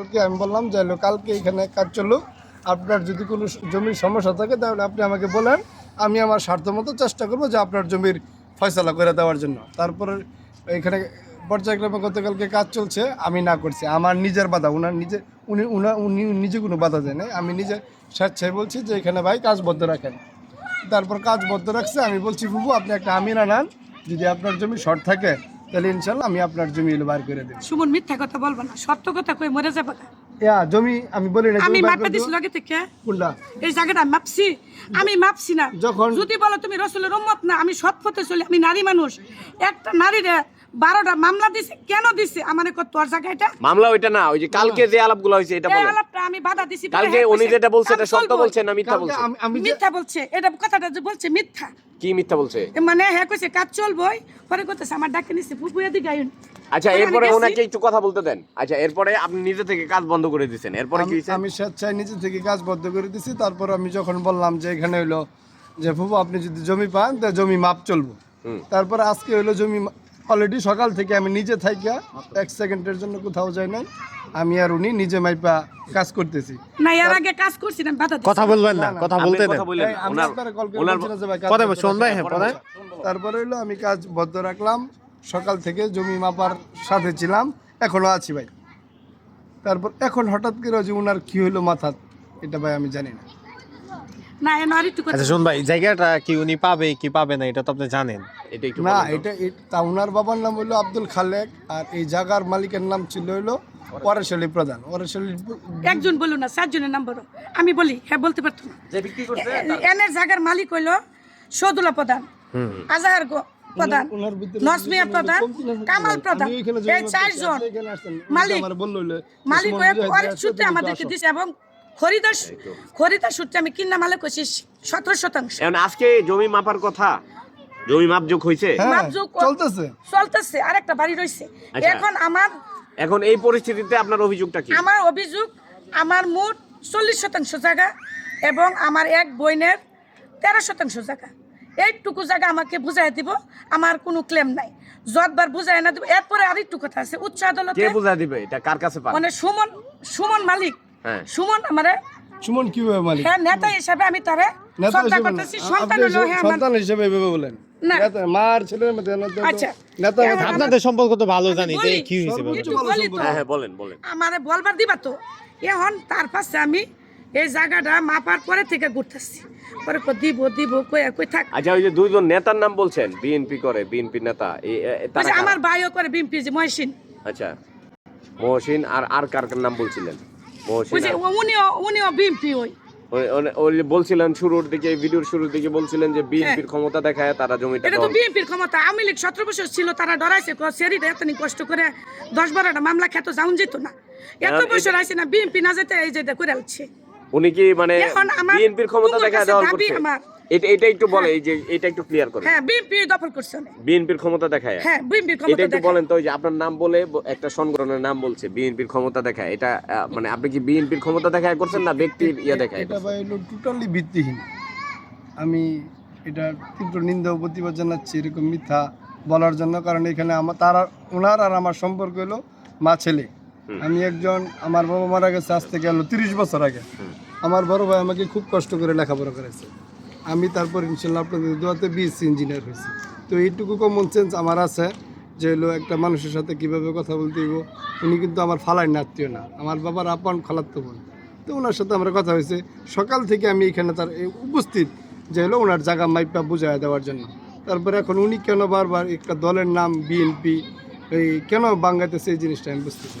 কালকে আমি বললাম, যে কালকে এখানে কাজ চলল। আপনার যদি কোনো জমির সমস্যা থাকে, তাহলে আপনি আমাকে বলেন। আমি আমার স্বার্থ মতো চেষ্টা করব যে আপনার জমির ফয়সলা করে দেওয়ার জন্য। তারপরে এখানে পর্যায়ক্রমে গতকালকে কাজ চলছে, আমি না করছি। আমার নিজের বাধা, উনার নিজে, উনি উনার উনি নিজে কোনো বাধা দেয় নাই। আমি নিজে স্বেচ্ছায় বলছি যে এখানে ভাই কাজ বদ্ধ রাখেন। তারপর কাজ বদ্ধ রাখছে, আমি বলছি বুবু আপনি একটা আমিনা নেন যদি আপনার জমি শর্ট থাকে তাহলে ইনশাল্লাহ আমি আপনার জমি এলো বার করে দেবো। সুমন মিথ্যা কথা বলব না সত্য কথা কই মরে যাব না। ইয়া জমি আমি বলি না আমি মাপে দিছি। লগে থেকে। কোনটা এই জায়গাটা আমি মাপছি। আমি মাপছি না। যখন- যদি বলো তুমি রসুলের উম্মত না আমি সৎ পথে চলি আমি নারী মানুষ। একটা নারীরে বারোটা মামলা দিছে কেন দিছে? আমার তোর জায়গা এটা? মামলা ওইটা না ওই যে কালকে যে আলাপগুলো হয়েছে এটা আলাপটা আমি বাধা দিছি কালকে উনি যেটা বলছে এটা সত্য বলছে না মিথ্যা বলছে? মিথ্যা বলছে এটা কথাটা যে বলছে মিথ্যা। কি মিথ্যা বলছে? মানে হ্যাঁ কইছে কাজ চলবই। পরে কইতেছে আমার ডাকে নিছে ফুপুয়া দি গায়ুন আচ্ছা এরপরে। ওনাকে একটু কথা বলতে দেন। আচ্ছা এরপরে আপনি নিজে থেকে কাজ বন্ধ করে দিয়েছেন এরপরে কি আমি- হয়েছে? আমি স্বেচ্ছায় নিজে থেকে কাজ বদ্ধ করে দিছি। তারপর আমি যখন বললাম যে এখানে হইল যে ফুফু আপনি যদি জমি পান তা জমি মাপ চলবো। হুম। তারপর আজকে হইল জমি অলরেডি সকাল থেকে আমি নিজে থাইকা এক সেকেন্ডের জন্য কোথাও যাই নাই। আমি আর উনি নিজে মাইপা কাজ করতেছি। না এর আগে কাজ করছি না বাধা কথা বলবেন না কথা বলতে দেন। হ্যাঁ পরে। তারপরে হইল আমি কাজ বদ্ধ রাখলাম। সকাল থেকে জমি মাপার সাথে ছিলাম এখনও আছি ভাই। তারপর এখন হঠাৎ করে যে উনার কি হইল মাথা এটা ভাই আমি জানি না। না এ আর একটু আচ্ছা শোন ভাই জায়গাটা কি উনি পাবে কি পাবে না এটা তো আপনি জানেন। এটা একটু না বলেন তো। এটা এ- তা উনার বাবার নাম হইল আব্দুল খালেক আর এই জায়গার মালিকের নাম ছিল হইল ওয়ারেশালী প্রধান। ওয়ারেশালী একজন বলুন না চারজনের নাম বলো। আমি বলি হ্যাঁ বলতে পারতো না। যে বিক্রি করছে এনের জায়গার মালিক হইল সদুল্লা প্রধান আজাহার গো প্রধান ভিতরে নসমিয়া প্রধান কামাল প্রধান। এই চারজন মালিক। বলল মালিক উসমান পরের সূত্রে আমাদেরকে দিছে এবং খরিদার খরিদার সূত্রে আমি কিনা মালে করছি সতেরো শতাংশ। এখন আজকে জমি মাপার কথা জমি মাপ হয়েছে হ্যাঁ মাপজোক চলতেছে। চলতেছে। আরেকটা বাড়ি রয়েছে আচ্ছা। এখন আমার এখন এই পরিস্থিতিতে আপনার অভিযোগটা কি? আমার অভিযোগ আমার মোট চল্লিশ শতাংশ জায়গা এবং আমার এক বইনের তেরো শতাংশ জায়গা। এইটুকু জায়গা আমাকে বুঝাই দিব আমার কোনো ক্লেম নাই। যতবার বুঝাই না দিব এরপরে আরেকটু কথা আছে। উচ্চ আদালতে কে বুঝা দিবে? এটা কার কাছে মানে সুমন সুমন মালিক। হ্যাঁ। সুমন আমারে সুমন কীভাবে মালিক? হ্যাঁ নেতা হিসাবে আমি তারে নেতা শ্রদ্ধা হিসেবে করতেছি সন্তান হলো হ্যাঁ সন্তান হিসেবে এভাবে বলেন। নেতা- মার ছেলের মধ্যে নেতা আচ্ছা। নেতা আপনাদের সম্পর্ক তো ভালো জানি যে কি হয়েছে হ্যাঁ হ্যাঁ বলেন বলেন। আমারে বলবার দিবা তো এখন তার পাশে আমি এই জায়গাটা মাপার পরে থেকে ঘুরতেছি। পরে কই দিব দিব কই কই থাক। আচ্ছা ওই যে দুইজন নেতার নাম বলছেন বিএনপি করে বিএনপি নেতা? আমার ভাইও করে বিএমপি যে মহসিন। আচ্ছা। মহসিন আর আর কার কার নাম বলছিলেন? উনিও ওই। বলছিলেন শুরুর দিকে ভিডিওর শুরুর দিকে বলছিলেন যে বিএনপির ক্ষমতা দেখায় তারা জমিটা হ্যাঁ। এটা তো বিএনপির ক্ষমতা। আওয়ামী লীগ সতেরো বছর ছিল তারা ডরাইছে সেরিটা এত কষ্ট করে দশ বারোটা মামলা খেত যাউন যেত না। এত বছর আছে না বিএনপি না যেতে এই যে করে উঠছে। উনি কি মানে বিএনপির ক্ষমতা দেখায় দেওয়ার করছে। এটা এটা একটু বলে এই যে এটা একটু ক্লিয়ার করে। হ্যাঁ বিএনপি দখল করছে বিএনপির ক্ষমতা দেখায়? হ্যাঁ বিএনপির এটা একটু বলেন তো যে আপনার নাম বলে একটা সংগঠনের নাম বলছে বিএনপির ক্ষমতা দেখায়। এটা মানে আপনি কি বিএনপির ক্ষমতা দেখায় করছেন না ব্যক্তির ইয়ে দেখায় এটা ভাই হলো টোটালি ভিত্তিহীন। আমি এটা তীব্র নিন্দা ও প্রতিবাদ জানাচ্ছি এরকম মিথ্যা বলার জন্য কারণ এখানে আমার তারা ওনার আর আমার সম্পর্ক হলো মা ছেলে। আমি একজন আমার বাবা মারা গেছে আজ থেকে হলো তিরিশ বছর আগে। আমার বড় ভাই আমাকে খুব কষ্ট করে লেখাপড়া করেছে। আমি তারপর ইনশাল্লাহ আপনাদের দোয়াতে বিএসসি ইঞ্জিনিয়ার হয়েছি। তো এইটুকু কমন সেন্স আমার আছে যে হলো একটা মানুষের সাথে কীভাবে কথা বলতে হইব, উনি কিন্তু আমার ফালাই না, আত্মীয় না। আমার বাবার আপন খালাত্ত বোন। তো ওনার সাথে আমার কথা হয়েছে। সকাল থেকে আমি এখানে তার উপস্থিত যে হলো ওনার জায়গা মাইপটা বুঝাই দেওয়ার জন্য। তারপরে এখন উনি কেন বারবার একটা দলের নাম বিএনপি, এই কেন বাঙ্গাইতেছে এই জিনিসটা আমি বুঝতেছি।